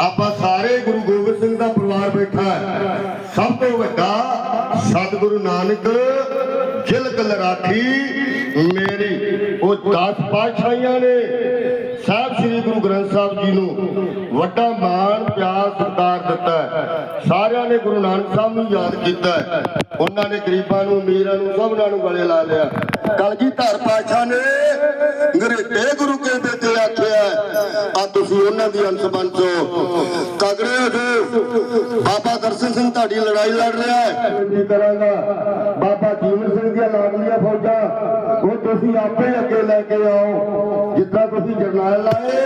ਆਪਾਂ ਸਾਰੇ ਗੁਰੂ ਗੋਬਿੰਦ ਸਿੰਘ ਦਾ ਪਰਿਵਾਰ ਬੈਠਾ ਸਭ ਤੋਂ ਵੱਡਾ ਸਤਿਗੁਰੂ ਨਾਨਕ ਜਿਲ ਕਲ ਮੇਰੀ। ਉਹ 10 ਪਾਤਸ਼ਾਹੀਆਂ ਨੇ। ਸਾਹਿਬ ਸ੍ਰੀ ਗੁਰੂ ਗ੍ਰੰਥ ਸਾਹਿਬ ਜੀ ਨੂੰ ਵੱਡਾ ਮਾਣ, ਪਿਆਰ, ਸਤਿਕਾਰ ਦਿੱਤਾ ਸਾਰਿਆਂ ਨੇ ਗੁਰੂ ਨਾਨਕ ਸਾਹਿਬ ਨੂੰ ਯਾਦ ਕੀਤਾ ਉਹਨਾਂ ਨੇ ਗਰੀਬਾਂ ਨੂੰ, ਅਮੀਰਾਂ ਨੂੰ, ਸਭਨਾਂ ਨੂੰ ਗਲੇ ਲਾ ਲਿਆ। ਕਲਗੀ ਧਰ ਪਾਤਸ਼ਾਹ ਨੇ ਅੰਗਰੇਜ਼ੇ ਗੁਰੂ ਕੇ ਬੇਟੇ ਆਖਿਆ ਆ ਤੁਸੀਂ ਉਹਨਾਂ ਦੀ ਅੰਸ਼ ਬਣੋ ਕਗੜੇ ਹੋ ਬਾਬਾ ਦਰਸ਼ਨ ਸਿੰਘ ਤੁਹਾਡੀ ਲੜਾਈ ਲੜ ਰਿਹਾ ਹੈ। ਬੇਨਤੀ ਕਰਾਂਗਾ। ਬਾਬਾ ਜੀਵਨ ਸਿੰਘ ਦੀਆਂ ਲਾਡਲੀਆਂ ਫੌਜਾਂ ਉਹ ਤੁਸੀਂ ਆਪੇ ਅੱਗੇ ਲੈ ਕੇ ਆਓ। ਜਿੱਦਾਂ ਤੁਸੀਂ ਜਰਨੈਲ ਲਾਏ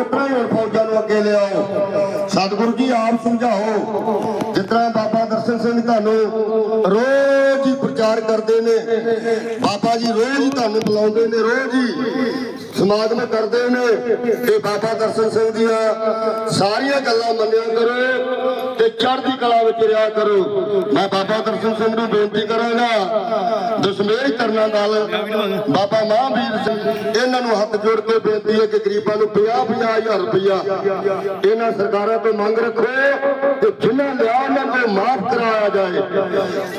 ਉਤਰਾ ਹੀ ਹੁਣ ਫੌਜਾਂ ਨੂੰ ਅੱਗੇ ਲਿਆਓ। ਸਤਿਗੁਰੂ ਜੀ, ਆਪ ਸਮਝਾਓ। ਜਿਸ ਤਰ੍ਹਾਂ ਬਾਬਾ ਦਰਸ਼ਨ ਸਿੰਘ ਤੁਹਾਨੂੰ ਰੋਜ਼ ਪ੍ਰਚਾਰ ਕਰਦੇ ਨੇ। ਬਾਬਾ ਜੀ ਰੋਜ਼ ਹੀ ਤੁਹਾਨੂੰ ਬੁਲਾਉਂਦੇ ਨੇ, ਰੋਜ਼ ਹੀ ਸਮਾਗਮ ਕਰਦੇ ਨੇ। ਤੇ ਬਾਬਾ ਦਰਸ਼ਨ ਸਿੰਘ ਦੀਆਂ ਸਾਰੀਆਂ ਗੱਲਾਂ ਮੰਨਿਆ ਕਰੋ ਤੇ ਚੜ੍ਹਦੀ ਕਲਾ ਵਿੱਚ ਰਿਹਾ ਕਰੋ। ਮੈਂ ਬਾਬਾ ਦਰਸ਼ਨ ਸਿੰਘ ਨੂੰ ਬੇਨਤੀ ਕਰਾਂਗਾ, ਦਸ਼ਮੇਸ਼ ਕਰਨਾ ਨਾਲ ਬਾਬਾ ਮਹਾਂਵੀਰ ਸਿੰਘ, ਇਹਨਾਂ ਨੂੰ ਹੱਥ ਜੋੜ ਕੇ ਬੇਨਤੀ ਹੈ ਕਿ ਗਰੀਬਾਂ ਨੂੰ 50 ਹਜ਼ਾਰ ਰੁਪਇਆ ਇਹਨਾਂ ਸਰਕਾਰਾਂ ਤੋਂ ਮੰਗ ਰੱਖੋ। ਤੇ ਜਿਨ੍ਹਾਂ ਲਿਆ ਉਹਨਾਂ ਨੂੰ ਮਾਫ ਕਰਾਇਆ ਜਾਏ,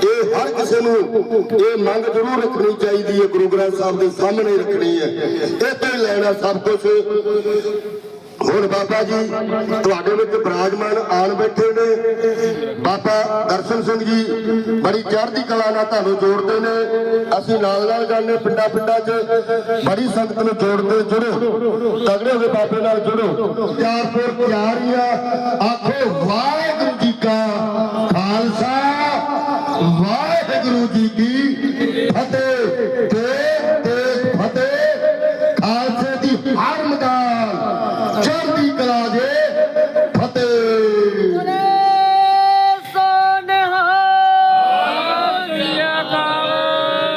ਇਹ ਹਰ ਕਿਸੇ ਨੂੰ ਇਹ ਮੰਗ ਜ਼ਰੂਰ ਰੱਖਣੀ ਚਾਹੀਦੀ ਹੈ, ਗੁਰੂ ਗ੍ਰੰਥ ਸਾਹਿਬ ਦੇ ਸਾਹਮਣੇ ਰੱਖਣੀ ਹੈ। ਇਹ ਤੋਂ ਹੀ ਲੈਣਾ ਸਭ ਕੁਝ ਹੁਣ ਬਾਬਾ ਜੀ, ਤੁਹਾਡੇ ਵਿੱਚ ਬਰਾਜਮਾਨ ਆਣ ਬੈਠੇ ਨੇ। ਬਾਬਾ ਦਰਸ਼ਨ ਸਿੰਘ ਜੀ, ਬੜੀ ਚੜ੍ਹਦੀ ਕਲਾ ਨਾਲ ਤੁਹਾਨੂੰ ਜੋੜਦੇ ਨੇ। ਅਸੀਂ ਨਾਲ ਨਾਲ ਜਾਂਦੇ ਪਿੰਡਾਂ ਪਿੰਡਾਂ 'ਚ। ਬੜੀ ਸੰਗਤ ਨੂੰ ਜੋੜਦੇ ਜੁੜੋ। ਤਗੜੇ ਹੋਏ ਬਾਬੇ ਨਾਲ ਜੁੜੋ। ਚਾਰਪੁਰ ਤਿਆਰੀਆਂ ਆਖੋ, ਵਾਹਿਗੁਰੂ ਜੀ ਕਾ ਖਾਲਸਾ। ਵਾਹਿਗੁਰੂ ਜੀ ਕੀ ਫਤਿਹ।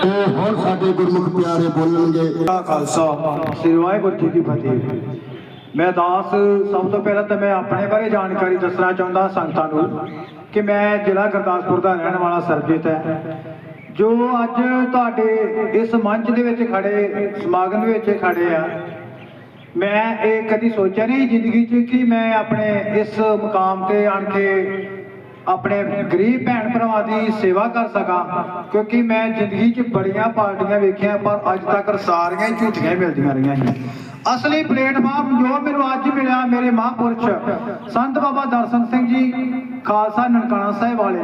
ਤੇ ਹੁਣ ਸਾਡੇ ਗੁਰਮੁਖ ਪਿਆਰੇ ਬੋਲਣਗੇ। ਖਾਲਸਾ। ਸ੍ਰੀ ਵਾਹਿਗੁਰੂ ਜੀ ਕੀ ਫਤਿਹ। ਮੈਂ ਦਾਸ, ਸਭ ਤੋਂ ਪਹਿਲਾਂ ਤਾਂ ਮੈਂ ਆਪਣੇ ਬਾਰੇ ਜਾਣਕਾਰੀ ਦੱਸਣਾ ਚਾਹੁੰਦਾ ਸੰਗਤਾਂ ਨੂੰ ਕਿ ਮੈਂ ਜ਼ਿਲ੍ਹਾ ਗੁਰਦਾਸਪੁਰ ਦਾ ਰਹਿਣ ਵਾਲਾ ਸਰਜੀਤ ਹੈ। ਜੋ ਅੱਜ ਤੁਹਾਡੇ ਇਸ ਮੰਚ ਦੇ ਵਿੱਚ ਖੜੇ, ਸਮਾਗਮ ਵਿੱਚ ਖੜੇ ਆ, ਮੈਂ ਇਹ ਕਦੀ ਸੋਚਿਆ ਨਹੀਂ ਜ਼ਿੰਦਗੀ 'ਚ ਕਿ ਮੈਂ ਆਪਣੇ ਇਸ ਮੁਕਾਮ ਤੇ ਆਣ ਕੇ ਆਪਣੇ ਗਰੀਬ ਭੈਣ ਭਰਾਵਾਂ ਦੀ ਸੇਵਾ ਕਰ ਸਕਾਂ, ਕਿਉਂਕਿ ਮੈਂ ਜ਼ਿੰਦਗੀ 'ਚ ਬੜੀਆਂ ਪਾਰਟੀਆਂ ਵੇਖੀਆਂ, ਪਰ ਅੱਜ ਤੱਕ ਸਾਰੀਆਂ ਝੂਠੀਆਂ ਮਿਲਦੀਆਂ ਰਹੀਆਂ ਸੀ ਅਸਲੀ ਪਲੇਟਫਾਰਮ ਜੋ ਮੈਨੂੰ ਅੱਜ ਮਿਲਿਆ, ਮੇਰੇ ਮਹਾਂਪੁਰਸ਼ ਸੰਤ ਬਾਬਾ ਦਰਸ਼ਨ ਸਿੰਘ ਜੀ, ਖਾਲਸਾ ਨਨਕਾਣਾ ਸਾਹਿਬ ਵਾਲੇ।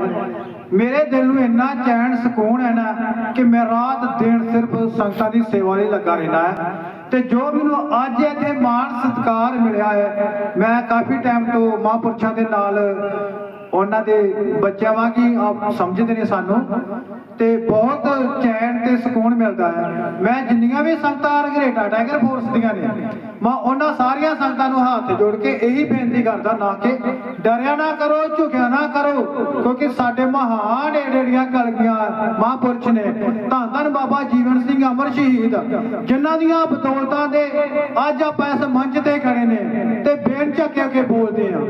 ਮੇਰੇ ਦਿਲ ਨੂੰ ਇੰਨਾ ਚੈਨ ਸਕੂਨ ਹੈ ਨਾ ਕਿ ਮੈਂ ਰਾਤ ਦਿਨ ਸਿਰਫ ਸੰਗਤਾਂ ਦੀ ਸੇਵਾ ਲਈ ਲੱਗਾ ਰਹਿਣਾ ਹੈ। ਤੇ ਜੋ ਮੈਨੂੰ ਅੱਜ ਇੱਥੇ ਮਾਣ ਸਤਿਕਾਰ ਮਿਲਿਆ ਹੈ, ਮੈਂ ਕਾਫੀ ਟਾਈਮ ਤੋਂ ਮਹਾਂਪੁਰਸ਼ਾਂ ਦੇ ਨਾਲ ਉਹਨਾਂ ਦੇ ਬੱਚਿਆਂ ਵਾਂਗੀ ਆਪ ਸਮਝਦੇ ਨੇ ਸਾਨੂੰ ਤੇ ਬਹੁਤ ਚੈਨ ਤੇ ਸਕੂਨ ਮਿਲਦਾ ਹੈ। ਮੈਂ ਜਿੰਨੀਆਂ ਵੀ ਸੰਗਤਾਂ ਰਗਰੇਟਾ, ਟਾਈਗਰ ਫੋਰਸ ਦੀਆਂ ਨੇ ਮੈਂ ਉਹਨਾਂ ਸਾਰੀਆਂ ਸੰਗਤਾਂ ਨੂੰ ਹੱਥ ਜੋੜ ਕੇ ਇਹੀ ਬੇਨਤੀ ਕਰਦਾ ਨਾ ਕਿ ਡਰਿਆ ਨਾ ਕਰੋ ਝੁਕਿਆ ਨਾ ਕਰੋ ਕਿਉਂਕਿ ਸਾਡੇ ਮਹਾਨ ਏੜੀਆਂ ਕਲਗੀਆਂ ਮਹਾਂਪੁਰਸ਼ ਨੇ। ਧੰਨ ਧੰਨ ਬਾਬਾ ਜੀਵਨ ਸਿੰਘ ਅਮਰ ਸ਼ਹੀਦ ਜਿਨ੍ਹਾਂ ਦੀਆਂ ਬਦੌਲਤਾਂ ਦੇ ਅੱਜ ਆਪਾਂ ਇਸ ਮੰਚ ਤੇ ਖੜੇ ਨੇ ਤੇ ਬੇਨ ਝੱਕੇ ਕੇ ਬੋਲਦੇ ਆ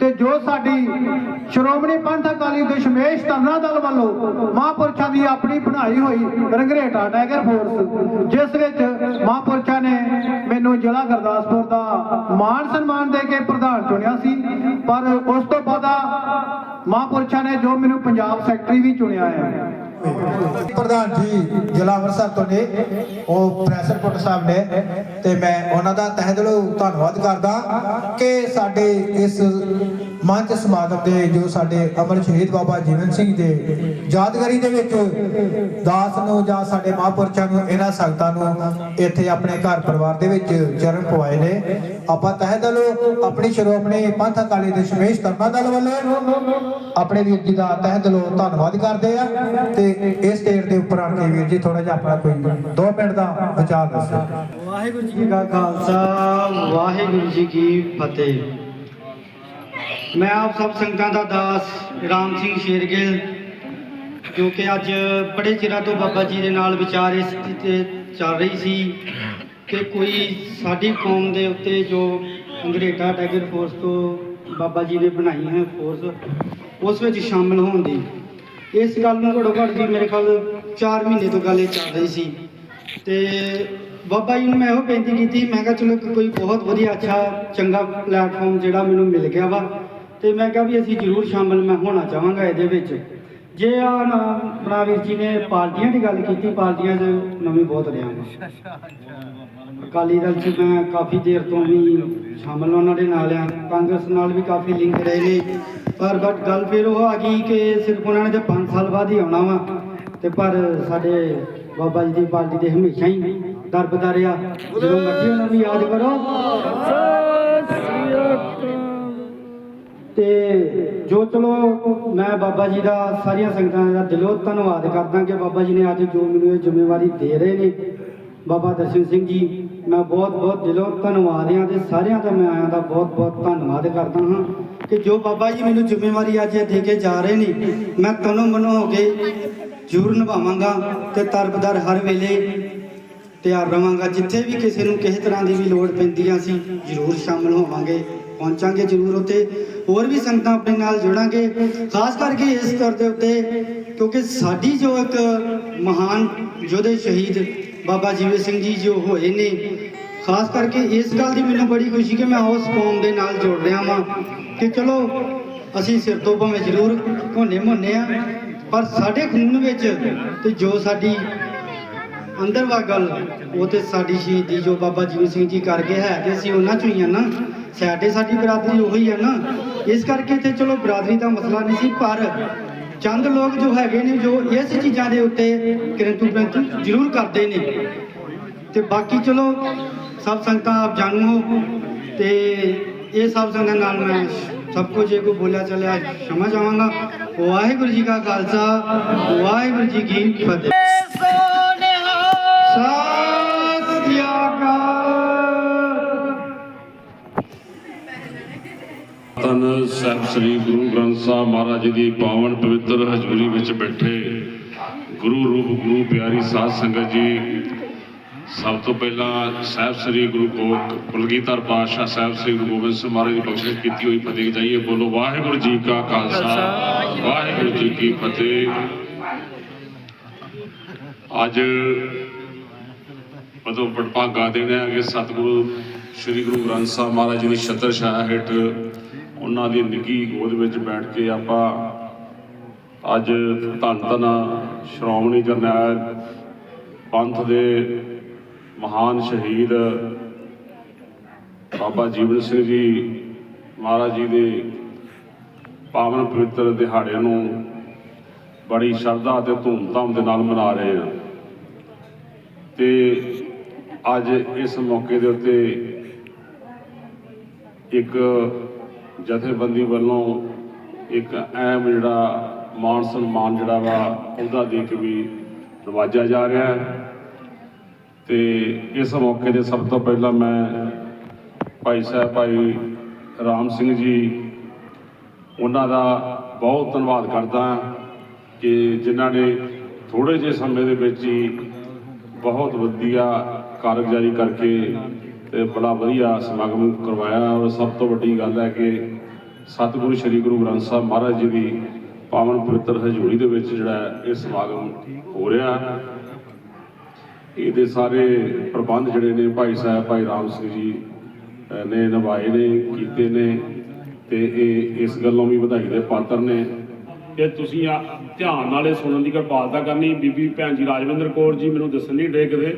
ਤੇ ਜੋ ਸਾਡੀ ਸ਼੍ਰੋਮਣੀ ਪੰਥ ਅਕਾਲੀ ਦਸ਼ਮੇਸ਼ ਤਰਨਾ ਦਲ ਵੱਲੋਂ ਮਹਾਂਪੁਰਸ਼ਾਂ ਦੀ ਆਪਣੀ ਬਣਾਈ ਹੋਈ ਰੰਗਰੇਟਾ ਟਾਈਗਰ ਫੋਰਸ ਜਿਸ ਵਿੱਚ ਮਹਾਂਪੁਰਸ਼ਾਂ ਨੇ ਮੈਨੂੰ ਜ਼ਿਲ੍ਹਾ ਗੁਰਦਾਸਪੁਰ ਦਾ ਮਾਣ ਸਨਮਾਨ ਦੇ ਕੇ ਪ੍ਰਧਾਨ ਚੁਣਿਆ ਸੀ। ਪਰ ਉਸ ਤੋਂ ਬਾਅਦ ਮਹਾਂਪੁਰਸ਼ਾਂ ਨੇ ਜੋ ਮੈਨੂੰ ਪੰਜਾਬ ਸੈਕਟਰੀ ਵੀ ਚੁਣਿਆ ਹੈ। ਪ੍ਰਧਾਨ ਜੀ ਜ਼ਿਲ੍ਹਾ ਅੰਮ੍ਰਿਤਸਰ ਤੋਂ ਨੇ ਉਹ ਪ੍ਰੈਸ ਰਿਪੋਰਟ ਸਾਹਿਬ ਨੇ ਤੇ ਮੈਂ ਉਹਨਾਂ ਦਾ ਤਹਿ ਦਿਲੋਂ ਧੰਨਵਾਦ ਕਰਦਾ ਕਿ ਸਾਡੇ ਇਸ ਮੰਚ ਸਮਾਗਮ ਦੇ ਜੋ ਸਾਡੇ ਅਮਰ ਸ਼ਹੀਦ ਬਾਬਾ ਜੀਵਨ ਸਿੰਘ ਦੇ ਯਾਦਗਾਰੀ ਦੇ ਵਿੱਚ ਦਾਸ ਨੂੰ ਜਾਂ ਸਾਡੇ ਮਹਾਂਪੁਰਸ਼ਾਂ ਨੂੰ, ਇਹਨਾਂ ਸੰਗਤਾਂ ਨੂੰ ਇੱਥੇ ਆਪਣੇ ਘਰ ਪਰਿਵਾਰ ਦੇ ਵਿੱਚ ਚਰਨ ਪਵਾਏ ਨੇ। ਆਪਾਂ ਤਹਿ ਦਿਲੋਂ, ਆਪਣੀ ਸ਼੍ਰੋਮਣੀ ਪੰਥ ਅਕਾਲੀ ਦਸ਼ਮੇਸ਼ ਧਰਮਾ ਦਲ ਵੱਲੋਂ ਆਪਣੇ ਵੀਰ ਜੀ ਦਾ ਤਹਿ ਦਿਲੋਂ ਧੰਨਵਾਦ ਕਰਦੇ ਆ ਤੇ ਇਸ ਸਟੇਜ ਦੇ ਉੱਪਰ ਆ ਕੇ ਵੀਰ ਜੀ ਥੋੜਾ ਜਿਹਾ ਆਪਣਾ ਕੋਈ 2 ਮਿੰਟ ਦਾ ਵਿਚਾਰ ਦੱਸੋ। ਵਾਹਿਗੁਰੂ ਜੀ ਕਾ ਖਾਲਸਾ, ਵਾਹਿਗੁਰੂ ਜੀ ਕੀ ਫਤਿਹ। ਮੈਂ ਆਪ ਸਭ ਸੰਗਤਾਂ ਦਾ ਦਾਸ ਰਾਮ ਸਿੰਘ ਸ਼ੇਰਗਿੱਲ, ਜੋ ਕਿ ਅੱਜ ਬੜੇ ਚਿਰਾਂ ਤੋਂ ਬਾਬਾ ਜੀ ਦੇ ਨਾਲ ਵਿਚਾਰ ਇਸ ਤੇ ਚੱਲ ਰਹੀ ਸੀ ਕਿ ਕੋਈ ਸਾਡੀ ਕੌਮ ਦੇ ਉੱਤੇ ਜੋ ਅੰਗਰੇਟਾ ਟਾਈਗਰ ਫੋਰਸ ਤੋਂ ਬਾਬਾ ਜੀ ਨੇ ਬਣਾਈ ਹੈ ਫੋਰਸ, ਉਸ ਵਿੱਚ ਸ਼ਾਮਲ ਹੋਣ ਦੀ। ਇਸ ਗੱਲ ਨੂੰ ਘੜੋ ਘੜ ਜੀ ਮੇਰੇ ਖਿਆਲ 4 ਮਹੀਨੇ ਤੋਂ ਗੱਲ ਇਹ ਚੱਲ ਰਹੀ ਸੀ। ਤੇ ਬਾਬਾ ਜੀ ਨੂੰ ਮੈਂ ਇਹੋ ਬੇਨਤੀ ਕੀਤੀ, ਮੈਂ ਕਿਹਾ ਚਲੋ ਇੱਕ ਕੋਈ ਬਹੁਤ ਵਧੀਆ, ਅੱਛਾ, ਚੰਗਾ ਪਲੇਟਫਾਰਮ ਜਿਹੜਾ ਮੈਨੂੰ ਮਿਲ ਗਿਆ ਵਾ। ਤੇ ਮੈਂ ਕਿਹਾ ਵੀ ਅਸੀਂ ਜ਼ਰੂਰ ਸ਼ਾਮਲ ਮੈਂ ਹੋਣਾ ਚਾਹਾਂਗਾ ਇਹਦੇ ਵਿੱਚ। ਜੇ ਆ ਆਪਣਾ ਵੀਰ ਜੀ ਨੇ ਪਾਰਟੀਆਂ ਦੀ ਗੱਲ ਕੀਤੀ, ਪਾਰਟੀਆਂ 'ਚ ਨਵੀਂ ਬਹੁਤ ਰਿਹਾ ਮੈਂ ਅਕਾਲੀ ਦਲ 'ਚ ਮੈਂ ਕਾਫੀ ਦੇਰ ਤੋਂ ਵੀ ਸ਼ਾਮਲ ਉਹਨਾਂ ਦੇ ਨਾਲ ਆ ਕਾਂਗਰਸ ਨਾਲ ਵੀ ਕਾਫੀ ਲਿੰਕ ਰਹੇ ਨੇ। ਪਰ ਬਟ ਗੱਲ ਫਿਰ ਉਹ ਆ ਗਈ ਕਿ ਸਿਰਫ ਉਹਨਾਂ ਨੇ ਤੇ 5 ਸਾਲ ਬਾਅਦ ਹੀ ਆਉਣਾ ਵਾ। ਤੇ ਪਰ ਸਾਡੇ ਬਾਬਾ ਜੀ ਦੀ ਪਾਰਟੀ ਦੇ ਹਮੇਸ਼ਾ ਹੀ ਦਰਬਦਰ ਆ ਜਦੋਂ ਮਰਜ਼ੀ ਉਹਨਾਂ ਨੂੰ ਯਾਦ ਕਰੋ। ਤੇ ਜੋ ਚਲੋ ਮੈਂ ਬਾਬਾ ਜੀ ਦਾ ਸਾਰੀਆਂ ਸੰਗਤਾਂ ਦਾ ਦਿਲੋਂ ਧੰਨਵਾਦ ਕਰਦਾ ਕਿ ਬਾਬਾ ਜੀ ਨੇ ਅੱਜ ਜੋ ਮੈਨੂੰ ਇਹ ਜ਼ਿੰਮੇਵਾਰੀ ਦੇ ਰਹੇ ਨੇ, ਬਾਬਾ ਦਰਸ਼ਨ ਸਿੰਘ ਜੀ, ਮੈਂ ਬਹੁਤ ਬਹੁਤ ਦਿਲੋਂ ਧੰਨਵਾਦ ਹਾਂ ਤੇ ਸਾਰਿਆਂ ਦਾ ਮੈਂ ਆਇਆਂ ਦਾ ਬਹੁਤ ਬਹੁਤ ਧੰਨਵਾਦ ਕਰਦਾ ਹਾਂ ਕਿ ਜੋ ਬਾਬਾ ਜੀ ਮੈਨੂੰ ਜ਼ਿੰਮੇਵਾਰੀ ਅੱਜ ਦੇ ਕੇ ਜਾ ਰਹੇ ਨੇ, ਮੈਂ ਤਨੋਂ ਮਨੋਂ ਹੋ ਕੇ ਜ਼ਰੂਰ ਨਿਭਾਵਾਂਗਾ ਤੇ ਤਰਬਦਰ ਹਰ ਵੇਲੇ ਤਿਆਰ ਰਵਾਂਗਾ ਜਿੱਥੇ ਵੀ ਕਿਸੇ ਨੂੰ ਕਿਸੇ ਤਰ੍ਹਾਂ ਦੀ ਵੀ ਲੋੜ ਪੈਂਦੀ ਆ, ਅਸੀਂ ਜ਼ਰੂਰ ਸ਼ਾਮਲ ਹੋਵਾਂਗੇ। ਪਹੁੰਚਾਂਗੇ ਜ਼ਰੂਰ ਉੱਥੇ। ਹੋਰ ਵੀ ਸੰਗਤਾਂ ਆਪਣੇ ਨਾਲ ਜੁੜਾਂਗੇ। ਖਾਸ ਕਰਕੇ ਇਸ ਤੌਰ ਦੇ ਉੱਤੇ, ਕਿਉਂਕਿ ਸਾਡੀ ਜੋ ਇੱਕ ਮਹਾਨ ਯੋਧੇ ਸ਼ਹੀਦ ਬਾਬਾ ਜੀਵੇ ਸਿੰਘ ਜੀ ਜੋ ਹੋਏ ਨੇ, ਖਾਸ ਕਰਕੇ ਇਸ ਗੱਲ ਦੀ ਮੈਨੂੰ ਬੜੀ ਖੁਸ਼ੀ ਕਿ ਮੈਂ ਉਸ ਕੌਮ ਦੇ ਨਾਲ ਜੁੜ ਰਿਹਾ ਵਾਂ ਕਿ ਚਲੋ, ਅਸੀਂ ਸਿਰ ਤੋਂ ਭਾਵੇਂ ਜ਼ਰੂਰ ਹੋਨੇ ਮੋਨੇ ਆ, ਪਰ ਸਾਡੇ ਖੂਨ ਵਿੱਚ ਤੇ ਜੋ ਸਾਡੀ ਅੰਦਰ ਵਾ ਗੱਲ ਉਹ ਤੇ ਸਾਡੀ ਸ਼ਹੀਦੀ ਜੋ ਬਾਬਾ ਜੀਵਨ ਸਿੰਘ ਜੀ ਕਰ ਗਏ ਹੈ ਤੇ ਅਸੀਂ ਉਹਨਾਂ ਚੋਂ ਹੀ ਆ ਨਾ। ਸਾਡੇ ਸਾਡੀ ਬਰਾਦਰੀ ਉਹੀ ਹੈ ਨਾ। ਇਸ ਕਰਕੇ ਇੱਥੇ ਚਲੋ ਬਰਾਦਰੀ ਦਾ ਮਸਲਾ ਨਹੀਂ ਸੀ, ਪਰ ਚੰਦ ਲੋਕ ਜੋ ਹੈਗੇ ਨੇ, ਜੋ ਇਸ ਚੀਜ਼ਾਂ ਦੇ ਉੱਤੇ ਕਿਰੰਤੂ ਪ੍ਰੰਤੂ ਜ਼ਰੂਰ ਕਰਦੇ ਨੇ। ਤੇ ਬਾਕੀ ਚਲੋ, ਸਭ ਸੰਗਤਾਂ ਆਪ ਜਾਣੂ ਹੋ। ਤੇ ਇਹ ਸਭ ਸੰਗਤਾਂ ਨਾਲ ਮੈਂ ਸਭ ਕੁਝ ਜੇ ਕੋਈ ਬੋਲਿਆ ਚੱਲਿਆ ਸਮਝ ਜਾਵਾਂਗਾ ਵਾਹਿਗੁਰੂ ਜੀ ਕਾ ਖਾਲਸਾ, ਵਾਹਿਗੁਰੂ ਜੀ ਕੀ ਫਤਿਹ। ਤਨ ਸਾਹਿਬ ਸ੍ਰੀ ਗੁਰੂ ਗ੍ਰੰਥ ਸਾਹਿਬ ਮਹਾਰਾਜ ਜੀ ਦੀ ਪਾਵਨ ਪਵਿੱਤਰ ਹਜ਼ੂਰੀ ਵਿੱਚ ਬੈਠੇ ਗੁਰੂ ਰੂਪ, ਗੁਰੂ ਪਿਆਰੀ ਸਾਧ ਸੰਗਤ ਜੀ, ਸਭ ਤੋਂ ਪਹਿਲਾਂ ਸਾਹਿਬ ਸ੍ਰੀ ਗੁਰੂ ਗੋਬਿੰਦ ਕੁਲਗੀਧਰ ਪਾਤਸ਼ਾਹ ਸਾਹਿਬ ਸ੍ਰੀ ਗੁਰੂ ਗੋਬਿੰਦ ਸਿੰਘ ਮਹਾਰਾਜ ਦੀ ਬਖਸ਼ਿਸ਼ ਕੀਤੀ ਹੋਈ ਫਤਿਹ ਜਾਈਏ, ਬੋਲੋ ਵਾਹਿਗੁਰੂ ਜੀ ਕਾ ਖਾਲਸਾ, ਵਾਹਿਗੁਰੂ ਜੀ ਕੀ ਫਤਿਹ। ਅੱਜ ਮਤਲਬ ਵਡਭਾਗਾ ਦੇਣਾ ਕਿ ਸਤਿਗੁਰੂ ਸ੍ਰੀ ਗੁਰੂ ਗ੍ਰੰਥ ਸਾਹਿਬ ਮਹਾਰਾਜ ਜੀ ਦੀ ਛਤਰ ਛਾਇਆ ਹੇਠ ਉਹਨਾਂ ਦੀ ਨਿੱਗੀ ਗੋਦ ਵਿੱਚ ਬੈਠ ਕੇ ਆਪਾਂ ਅੱਜ ਧੰਨ ਧੰਨ ਸ਼੍ਰੋਮਣੀ ਜਰਨੈਲ ਪੰਥ ਦੇ ਮਹਾਨ ਸ਼ਹੀਦ ਬਾਬਾ ਜੀਵਨ ਸਿੰਘ ਜੀ ਮਹਾਰਾਜ ਜੀ ਦੇ ਪਾਵਨ ਪਵਿੱਤਰ ਦਿਹਾੜਿਆਂ ਨੂੰ ਬੜੀ ਸ਼ਰਧਾ ਅਤੇ ਧੂਮਧਾਮ ਦੇ ਨਾਲ ਮਨਾ ਰਹੇ ਹਾਂ। ਤੇ ਅੱਜ ਇਸ ਮੌਕੇ ਦੇ ਉੱਤੇ ਇੱਕ ਜਥੇਬੰਦੀ ਵੱਲੋਂ ਇੱਕ ਅਹਿਮ ਜਿਹੜਾ ਮਾਨ ਸਨਮਾਨ ਜਿਹੜਾ ਵਾ, ਉਹਦਾ ਦੇ ਕੇ ਵੀ ਨਵਾਜਿਆ ਜਾ ਰਿਹਾ ਹੈ। ਤੇ ਇਸ ਮੌਕੇ ਤੇ ਸਭ ਤੋਂ ਪਹਿਲਾਂ ਮੈਂ ਭਾਈ ਸਾਹਿਬ, ਭਾਈ ਰਾਮ ਸਿੰਘ ਜੀ, ਉਹਨਾਂ ਦਾ ਬਹੁਤ ਧੰਨਵਾਦ ਕਰਦਾ ਹਾਂ ਕਿ ਜਿਨ੍ਹਾਂ ਨੇ ਥੋੜੇ ਜਿਹੇ ਸਮੇਂ ਦੇ ਵਿੱਚ ਹੀ ਬਹੁਤ ਵਧੀਆ ਕਾਰਗੁਜ਼ਾਰੀ ਕਰਕੇ ਤੇ ਬੜਾ ਵਧੀਆ ਸਮਾਗਮ ਕਰਵਾਇਆ ਔਰ ਸਭ ਤੋਂ ਵੱਡੀ ਗੱਲ ਹੈ ਕਿ ਸਤਿਗੁਰੂ ਸ੍ਰੀ ਗੁਰੂ ਗ੍ਰੰਥ ਸਾਹਿਬ ਮਹਾਰਾਜ ਜੀ ਦੀ ਪਾਵਨ ਪਵਿੱਤਰ ਹਜ਼ੂਰੀ ਦੇ ਵਿੱਚ ਜਿਹੜਾ ਇਹ ਸਮਾਗਮ ਹੋ ਰਿਹਾ ਇਹਦੇ ਸਾਰੇ ਪ੍ਰਬੰਧ ਜਿਹੜੇ ਨੇ ਭਾਈ ਸਾਹਿਬ, ਭਾਈ ਰਾਮ ਸਿੰਘ ਜੀ ਨੇ ਨਿਭਾਏ ਨੇ, ਕੀਤੇ ਨੇ ਤੇ ਇਹ ਇਸ ਗੱਲੋਂ ਵੀ ਵਧਾਈ ਦੇ ਪਾਤਰ ਨੇ। ਕਿ ਤੁਸੀਂ ਆ ਧਿਆਨ ਨਾਲ ਇਹ ਸੁਣਨ ਦੀ ਕਿਰਪਾਲਤਾ ਕਰਨੀ। ਬੀਬੀ ਭੈਣ ਜੀ ਰਾਜਵਿੰਦਰ ਕੌਰ ਜੀ ਮੈਨੂੰ ਦੱਸਣ ਨਹੀਂ ਡੇਕਦੇ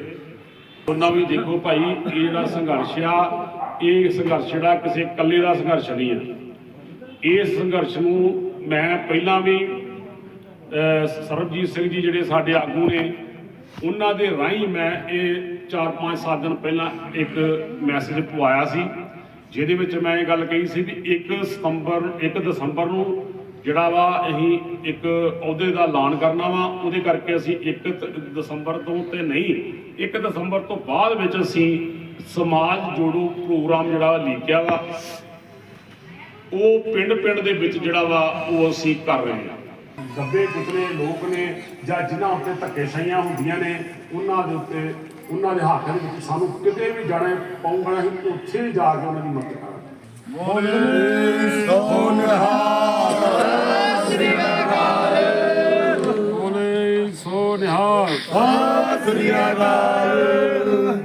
ਉਹਨਾਂ ਵੀ ਦੇਖੋ ਭਾਈ, ਇਹ ਜਿਹੜਾ ਸੰਘਰਸ਼ ਆ, ਇਹ ਸੰਘਰਸ਼ ਜਿਹੜਾ ਕਿਸੇ ਇਕੱਲੇ ਦਾ ਸੰਘਰਸ਼ ਨਹੀਂ ਆ। ਇਸ ਸੰਘਰਸ਼ ਨੂੰ ਮੈਂ ਪਹਿਲਾਂ ਵੀ ਸਰਬਜੀਤ ਸਿੰਘ ਜੀ ਜਿਹੜੇ ਸਾਡੇ ਆਗੂ ਨੇ, ਉਹਨਾਂ ਦੇ ਰਾਹੀਂ ਮੈਂ ਇਹ 4-5 7 ਦਿਨ ਪਹਿਲਾਂ ਇੱਕ ਮੈਸੇਜ ਪਵਾਇਆ ਸੀ, ਜਿਹਦੇ ਵਿੱਚ ਮੈਂ ਇਹ ਗੱਲ ਕਹੀ ਸੀ ਵੀ 1 ਸਤੰਬਰ 1 ਦਸੰਬਰ ਨੂੰ ਜਿਹੜਾ ਵਾ ਅਸੀਂ ਇੱਕ ਅਹੁਦੇ ਦਾ ਐਲਾਨ ਕਰਨਾ ਵਾ ਉਹਦੇ ਕਰਕੇ ਅਸੀਂ 1 ਦਸੰਬਰ ਤੋਂ ਤੇ ਨਹੀਂ 1 ਦਸੰਬਰ ਤੋਂ ਬਾਅਦ ਵਿੱਚ ਅਸੀਂ ਸਮਾਜ ਜੋੜੋ ਪ੍ਰੋਗਰਾਮ ਜਿਹੜਾ ਲਿਖਿਆ ਵਾ ਉਹ ਪਿੰਡ ਪਿੰਡ ਦੇ ਵਿੱਚ ਜਿਹੜਾ ਵਾ ਉਹ ਅਸੀਂ ਕਰ ਰਹੇ ਹਾਂ। ਦੱਬੇ ਕੁਚਲੇ ਲੋਕ ਨੇ ਜਾਂ ਜਿਨ੍ਹਾਂ ਉੱਤੇ ਧੱਕੇਸ਼ਾਹੀਆਂ ਹੁੰਦੀਆਂ ਨੇ ਉਹਨਾਂ ਦੇ ਉੱਤੇ ਉਹਨਾਂ ਦੇ ਹੱਕ ਦੇ ਵਿੱਚ ਸਾਨੂੰ ਕਿਤੇ ਵੀ ਜਾਣਾ ਪਊਗਾ ਅਸੀਂ ਉੱਥੇ ਜਾ ਕੇ ਉਹਨਾਂ ਦੀ ਮਦਦ ਕਰਾਂਗੇ। ਬੋਲੇ ਸੋ ਸ੍ਰੀ ਅਕਾਲ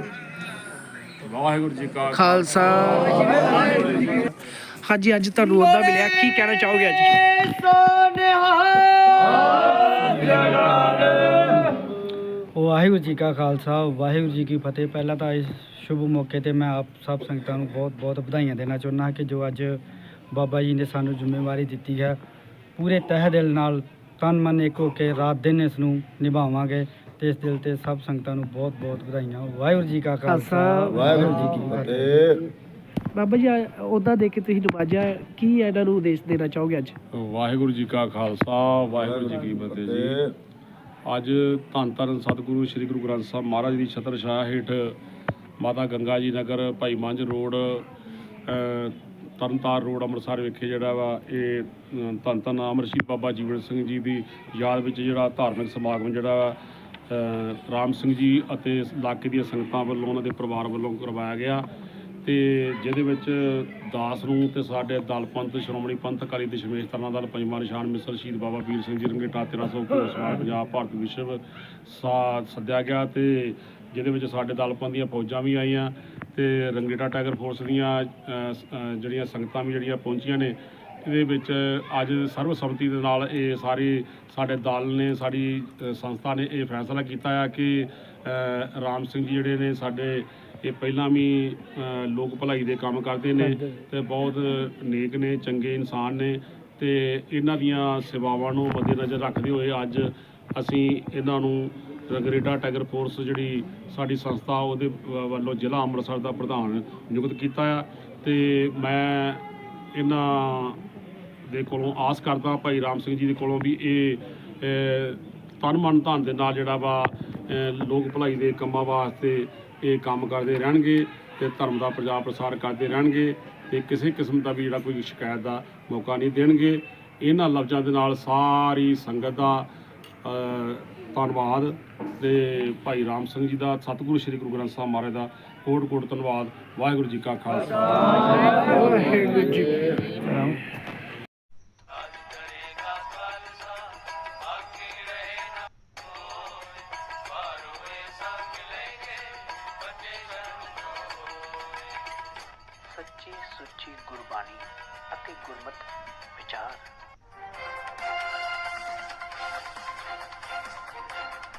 ਵਾਹਿਗੁਰੂ ਜੀ ਕਾ ਖਾਲਸਾ। ਹਾਂਜੀ ਅੱਜ ਤੁਹਾਨੂੰ ਉਹਦਾ ਮਿਲਿਆ। ਕੀ ਕਹਿਣਾ ਚਾਹੋਗੇ ਅੱਜ? ਵਾਹਿਗੁਰੂ ਜੀ ਕਾ ਖਾਲਸਾ ਵਾਹਿਗੁਰੂ ਜੀ ਕੀ ਫਤਿਹ। ਪਹਿਲਾਂ ਤਾਂ ਇਸ ਸ਼ੁਭ ਮੌਕੇ ਤੇ ਮੈਂ ਆਪ ਸਭ ਸੰਗਤਾਂ ਨੂੰ ਬਹੁਤ ਬਹੁਤ ਵਧਾਈਆਂ ਦੇਣਾ ਚਾਹੁੰਦਾ ਹਾਂ ਕਿ ਜੋ ਅੱਜ ਬਾਬਾ ਜੀ ਨੇ ਸਾਨੂੰ ਜ਼ਿੰਮੇਵਾਰੀ ਦਿੱਤੀ ਹੈ ਪੂਰੇ ਤਹਿ ਦਿਲ ਨਾਲ ਤਨ ਮਨ ਇੱਕ ਹੋ ਕੇ ਰਾਤ ਦਿਨ ਇਸ ਨੂੰ ਨਿਭਾਵਾਂਗੇ। ਤੇ ਇਸ ਦਿਲ ਤੇ ਸਭ ਸੰਗਤਾਂ ਨੂੰ ਬਹੁਤ ਬਹੁਤ ਵਧਾਈਆਂ। ਵਾਹਿਗੁਰੂ ਜੀ ਕਾ ਖਾਲਸਾ। ਵਾਹਿਗੁਰੂ ਜੀ ਕੀ ਫਤਿਹ। ਬਾਬਾ ਜੀ ਉਹਦਾ ਦੇ ਕੇ ਤੁਸੀਂ ਨਵਾਜਿਆ ਕੀ ਇਹਨਾਂ ਨੂੰ ਉਦੇਸ਼ ਦੇਣਾ ਚਾਹੋਗੇ ਅੱਜ? ਵਾਹਿਗੁਰੂ ਜੀ ਕਾ ਖਾਲਸਾ ਵਾਹਿਗੁਰੂ ਜੀ ਕੀ ਫਤਿਹ ਜੀ। ਅੱਜ ਧੰਨ ਧੰਨ ਸਤਿਗੁਰੂ ਸ੍ਰੀ ਗੁਰੂ ਗ੍ਰੰਥ ਸਾਹਿਬ ਮਹਾਰਾਜ ਦੀ ਛਤਰ ਛਾਇਆ ਹੇਠ ਮਾਤਾ ਗੰਗਾ ਜੀ ਨਗਰ ਭਾਈ ਮੰਝ ਰੋਡ ਤਰਨਤਾਰ ਰੋਡ ਅੰਮ੍ਰਿਤਸਰ ਵਿਖੇ ਜਿਹੜਾ ਵਾ ਇਹ ਧੰਨ ਧੰਨ ਅਮਰ ਸ਼ਹੀਦ ਬਾਬਾ ਜੀਵਨ ਸਿੰਘ ਜੀ ਦੀ ਯਾਦ ਵਿੱਚ ਜਿਹੜਾ ਧਾਰਮਿਕ ਸਮਾਗਮ ਜਿਹੜਾ ਰਾਮ ਸਿੰਘ ਜੀ ਅਤੇ ਇਲਾਕੇ ਦੀਆਂ ਸੰਗਤਾਂ ਵੱਲੋਂ ਉਹਨਾਂ ਦੇ ਪਰਿਵਾਰ ਵੱਲੋਂ ਕਰਵਾਇਆ ਗਿਆ ਤੇ ਜਿਹਦੇ ਵਿੱਚ ਦਾਸ ਨੂੰ ਤੇ ਸਾਡੇ ਦਲ ਪੰਥ, ਸ਼੍ਰੋਮਣੀ ਪੰਥ, ਅਕਾਲੀ ਦਸ਼ਮੇਸ਼ ਤਰਨਾ ਦਲ ਪੰਜਵਾਂ ਨਿਸ਼ਾਨ ਮਿਸਰ ਸ਼ਹੀਦ ਬਾਬਾ ਵੀਰ ਸਿੰਘ ਜੀ ਰੰਗੇਟਾ 1300 ਘੋਸਵਾਲ ਪੰਜਾਬ ਭਾਰਤ ਵਿਸ਼ਵ ਸਾ ਸੱਦਿਆ ਗਿਆ ਤੇ ਜਿਹਦੇ ਵਿੱਚ ਸਾਡੇ ਦਲ ਪੰਥ ਦੀਆਂ ਫੌਜਾਂ ਵੀ ਆਈਆਂ ਤੇ ਰੰਗੇਟਾ ਟਾਈਗਰ ਫੋਰਸ ਦੀਆਂ ਜਿਹੜੀਆਂ ਸੰਗਤਾਂ ਵੀ ਜਿਹੜੀਆਂ ਪਹੁੰਚੀਆਂ ਨੇ ਇਹਦੇ ਵਿੱਚ ਅੱਜ ਸਰਬਸੰਮਤੀ ਦੇ ਨਾਲ ਇਹ ਸਾਰੀ ਸਾਡੇ ਦਲ ਨੇ ਸਾਡੀ ਸੰਸਥਾ ਨੇ ਇਹ ਫੈਸਲਾ ਕੀਤਾ ਆ ਕਿ ਰਾਮ ਸਿੰਘ ਜੀ ਜਿਹੜੇ ਨੇ ਸਾਡੇ ਇਹ ਪਹਿਲਾਂ ਵੀ ਲੋਕ ਭਲਾਈ ਦੇ ਕੰਮ ਕਰਦੇ ਨੇ ਤੇ ਬਹੁਤ ਨੇਕ ਨੇ ਚੰਗੇ ਇਨਸਾਨ ਨੇ ਤੇ ਇਹਨਾਂ ਦੀਆਂ ਸੇਵਾਵਾਂ ਨੂੰ ਮੱਦੇਨਜ਼ਰ ਰੱਖਦੇ ਹੋਏ ਅੱਜ ਅਸੀਂ ਇਹਨਾਂ ਨੂੰ ਰਗਰੇਡਾ ਟਾਈਗਰ ਫੋਰਸ ਜਿਹੜੀ ਸਾਡੀ ਸੰਸਥਾ ਉਹਦੇ ਵੱਲੋਂ ਜ਼ਿਲ੍ਹਾ ਅੰਮ੍ਰਿਤਸਰ ਦਾ ਪ੍ਰਧਾਨ ਨਿਯੁਕਤ ਕੀਤਾ ਆ ਤੇ ਮੈਂ ਇਹਨਾਂ ਦੇ ਕੋਲੋਂ ਆਸ ਕਰਦਾ ਭਾਈ ਰਾਮ ਸਿੰਘ ਜੀ ਦੇ ਕੋਲੋਂ ਵੀ ਇਹ ਅ, ਤਨ ਮਨ ਧਨ ਦੇ ਨਾਲ ਜਿਹੜਾ ਵਾ ਲੋਕ ਭਲਾਈ ਦੇ ਕੰਮਾਂ ਵਾਸਤੇ ਇਹ ਕੰਮ ਕਰਦੇ ਰਹਿਣਗੇ ਤੇ ਧਰਮ ਦਾ ਪ੍ਰਚਾਰ ਪ੍ਰਸਾਰ ਕਰਦੇ ਰਹਿਣਗੇ ਤੇ ਕਿਸੇ ਕਿਸਮ ਦਾ ਵੀ ਜਿਹੜਾ ਕੋਈ ਸ਼ਿਕਾਇਤ ਦਾ ਮੌਕਾ ਨਹੀਂ ਦੇਣਗੇ। ਇਹਨਾਂ ਲਫ਼ਜ਼ਾਂ ਦੇ ਨਾਲ ਸਾਰੀ ਸੰਗਤ ਦਾ ਧੰਨਵਾਦ ਤੇ ਭਾਈ ਰਾਮ ਸਿੰਘ ਜੀ ਦਾ ਸਤਿਗੁਰੂ ਸ੍ਰੀ ਗੁਰੂ ਗ੍ਰੰਥ ਸਾਹਿਬ ਮਹਾਰਾਜ ਦਾ ਕੋਟ ਕੋਟ ਧੰਨਵਾਦ। ਵਾਹਿਗੁਰੂ ਜੀ ਕਾ ਖਾਲਸਾ। ਵਾਹਿਗੁਰੂ ਜੀ ਸੱਚੀ ਸੁੱਚੀ